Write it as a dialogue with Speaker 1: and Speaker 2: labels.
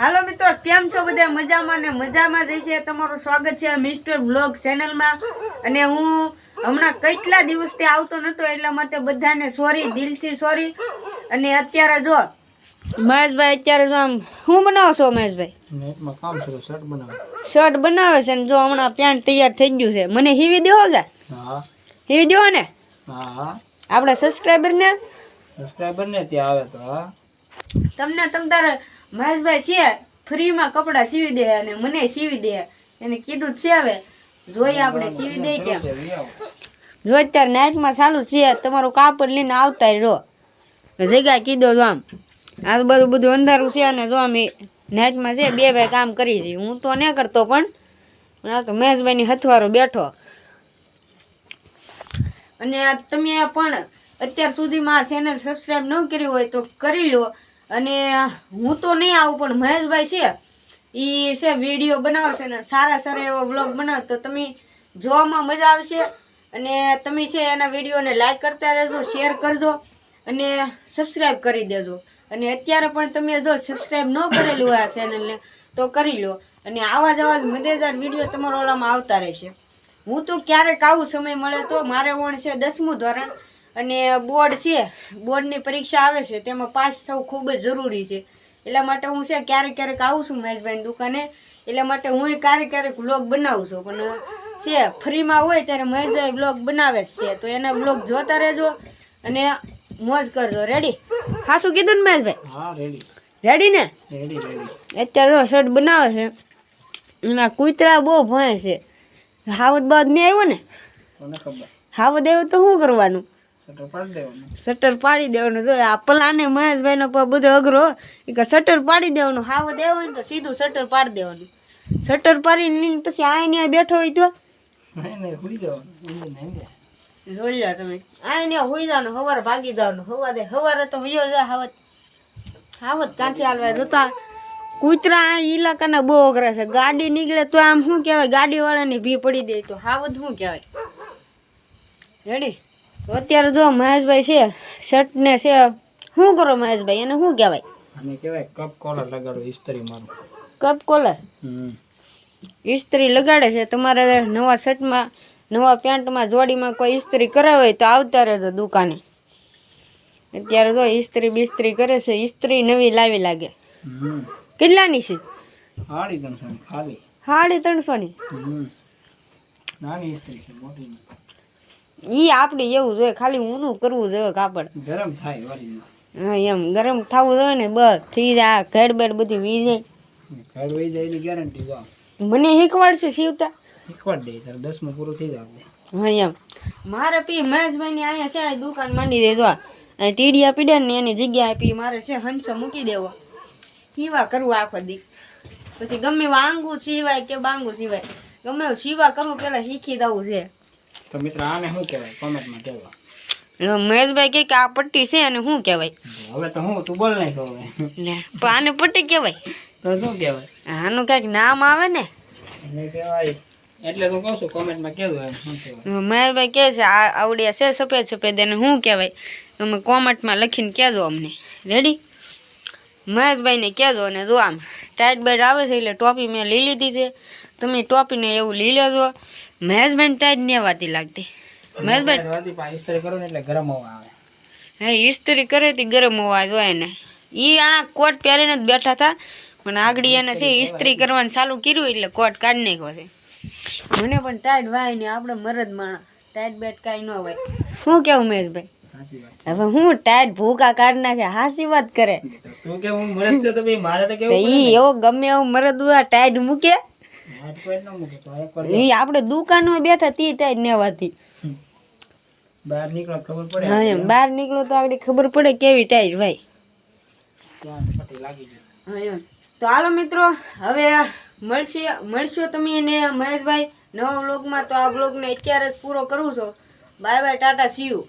Speaker 1: હાલો મિત્રો કેમ છો બધા? મજામાં ને મજામાં જ છે તમારું સ્વાગત છે મિસ્ટર બ્લોગ ચેનલમાં. અને હું હમણાં કેટલા દિવસથી આવતો નહોતો એટલા માટે બધાને સોરી દિલથી સોરી અને અત્યારે જો મહેશભાઈ અત્યારે જો આમ શું બનાવો છો મહેશભાઈ?
Speaker 2: શર્ટ બનાવે.
Speaker 1: છે ને જો હમણાં પેન્ટ તૈયાર થઈ ગયું છે. મને હીવી દેવો કે હીવી દેવો ને? આપણે સબસ્ક્રાઈબર ને?
Speaker 2: સબસ્ક્રાઈબર ને ત્યાં આવે તો
Speaker 1: તમને તમ તારે મહેશભાઈ છે ફ્રીમાં કપડાં સીવી દે અને મને સીવી દે. એને કીધું જ છે હવે. જોઈએ આપણે સીવી દઈ કેમ જો અત્યારે નાઇટમાં ચાલુ છે તમારું કાપડ લઈને આવતા રહો. જગ્યા કીધો જો આમ. આ બધું બધું અંધારું છે અને જો અમે નાઇટમાં છે બે ભાઈ કામ કરી છે. હું તો નહીં કરતો પણ. આ તો મહેશભાઈની હથવારો બેઠો. અને તમે પણ અત્યાર સુધીમાં આ ચેનલ સબસ્ક્રાઈબ ન કરી હોય તો કરી લો. અને હું તો નહીં આવું, પણ મહેશભાઈ છે એ છે વીડિયો બનાવશે ને, સારા સારા એવો બ્લોગ બનાવ, તો તમે જોવામાં મજા આવશે. અને તમે છે એના વિડીયોને લાઈક કરતા રહેજો શેર કરજો, અને સબસ્ક્રાઈબ કરી દેજો. અને અત્યારે પણ તમે જો સબસ્ક્રાઈબ ન કરેલું હોય આ ચેનલને તો કરી લો. અને આવા જ આવા મજેદાર વીડિયો તમારા ઓલામાં આવતા રહેશે. હું તો ક્યારેક આવું સમય મળે તો, મારે પણ છે દસમું ધોરણ અને બોર્ડ છે બોર્ડની પરીક્ષા આવે છે તેમાં પાસ થવું ખૂબ જ જરૂરી છે. એટલા માટે હું છે ક્યારેક ક્યારેક આવું છું મહેશભાઈની દુકાને. એટલા માટે હું ક્યારેક ક્યારેક વ્લોગ બનાવું છું. પણ છે ફ્રીમાં હોય ત્યારે મહેશભાઈ વ્લોગ બનાવે છે. તો એના વ્લોગ જોતા રહેજો અને મોજ કરજો. રેડી ખાસું કીધું ને મહેશભાઈ?
Speaker 2: હા રેડી
Speaker 1: ને? અત્યારે શર્ટ બનાવે છે. એના કૂતરા બહુ ભણે છે. હાવત બાદ નહીં આવ્યો ને? હાવત આવ્યો તો શું કરવાનું?
Speaker 2: શટર પાડી દેવાનું.
Speaker 1: શટર જો આ પલાને મહેશભાઈનો બધો અઘરો એ કે શટર પાડી દેવાનું. હાવત દેવો હોય ને તો સીધું શટર પાડી દેવાનું. શટર પાડીને પછી આ ને બેઠો હોય તો?
Speaker 2: હુઈ.
Speaker 1: જોઈ લો તમે. આ અહીંયા હોઈ જવાનું સવારે ભાગી જવાનું. સવારે સવારે તો વયો જાય હાવત હાવત કાંથી હાલવા જોતા કૂતરા આ ઇલાકાના બહુ અઘરા છે. ગાડી નીકળે તો આમ શું કહેવાય? ગાડી વાળાની ભી પડી દે તો. હાવત શું કહેવાય? રેડી તો અત્યારે જો મહેશભાઈ છે શર્ટને છે શું કરો મહેશભાઈ? એને શું કહેવાય?
Speaker 2: કપ કોલર લગાડો ઇસ્ત્રી મારું.
Speaker 1: કપ કોલર ઇસ્ત્રી લગાડે છે. તમારે નવા શર્ટમાં નવા પેન્ટમાં જોડીમાં કોઈ ઇસ્ત્રી કરાવે હોય તો આવતા રહેજો દુકાને. અત્યારે તો ઇસ્ત્રી બિસ્ત્રી કરે છે ઇસ્ત્રી નવી લાવી લાગે. કેટલાની છે?
Speaker 2: હાડી ત્રણસો ની ખાલી.
Speaker 1: સાડી ત્રણસોની?
Speaker 2: ની નાની ઇસ્ત્રી છે મોટી
Speaker 1: એ આપણે એવું જોઈએ ખાલી ઊનું કરવું જોઈએ કાપડ.
Speaker 2: ગરમ થાય
Speaker 1: હા એમ ગરમ થવું જોઈએ ને બસ થઈ જાય ઘેડ બેડ બધી વી જાય.
Speaker 2: વહી જાય એની ગેરંટી વાહ
Speaker 1: મને શીખવાડશું શિવતા?
Speaker 2: શીખવાડ દે તારે દસમું પૂરું થઈ જાય
Speaker 1: હા એમ. મારે પી મહેશભાઈની અહીંયા છે દુકાન માંડી દેજો. આ ટીડિયા પીડે ને એની જગ્યાએ પી મારે છે હંસો મૂકી દેવો. સીવા કરવું આખો દી. પછી ગમે વાંગું સિવાય કે બાંગું સીવાય. ગમે સીવા કરવું પેલા શીખી દઉં છે.
Speaker 2: તો મિત્ર આને શું કહેવાય? કોમેન્ટમાં કહેવા
Speaker 1: એટલે મહેશભાઈ કહે કે આ પટ્ટી છે અને શું કહેવાય?
Speaker 2: હવે તો હું તું બોલ નહીં હવે.
Speaker 1: પણ આને પટ્ટી કહેવાય?
Speaker 2: તો શું કહેવાય?
Speaker 1: આનું કાંઈક નામ આવે ને?
Speaker 2: એને કહેવાય એટલે તો કહું છું કોમેન્ટમાં કહેવું શું
Speaker 1: મહેશભાઈ કહે છે આ આવડિયા છે સફેદ સફેદ એને શું કહેવાય? તમે કોમેન્ટમાં લખીને કહેજો અમને. રેડી મહેશભાઈને કહેજો અને જો આમ ટાઈટ બેટ આવે છે એટલે ટોપી મેં લઈ લીધી છે. તમે ટોપીને એવું લઈ લેજો. મહેશભાઈને ટાઈટ નેવાતી લાગતી. મહેશભાઈ
Speaker 2: ઇસ્ત્રી કરું ને એટલે ગરમ હવા આવે.
Speaker 1: હા ઇસ્ત્રી કરે તે ગરમ અવાજ હોય ને. એ આ કોટ પહેરીને જ બેઠા હતા. પણ આગળ એને છે ઇસ્ત્રી કરવાનું ચાલુ કર્યું એટલે કોટ કાઢી નાખ્યો છે. મને પણ ટાઈટ વાય ને આપણે મરદ માણા ટાઈટ બેટ કાંઈ ન હોય. શું કેવું મહેશભાઈ? હવે હું ટાઈટ ભૂકા કાઢ નાખે હાસી વાત કરે.
Speaker 2: તું કે હું મરદ છું તો ભાઈ મારે તો કેવું
Speaker 1: ઈ એવો ગમે એવો મરદ હોય ટાઈટ મૂકે. ઈ આપણે દુકાનમાં બેઠા તી ટાઈટ નેવાતી
Speaker 2: બહાર નીકળો ખબર પડે
Speaker 1: હા એમ બહાર નીકળો તો આગળ ખબર પડે કેવી ટાઈટ ભાઈ. તો હાલો મિત્રો હવે મળશે મળશો તમે અને મહેશભાઈ નવા બ્લોગમાં તો આ બ્લોગને અત્યારે જ પૂરો કરું છું. By bye Tata Cu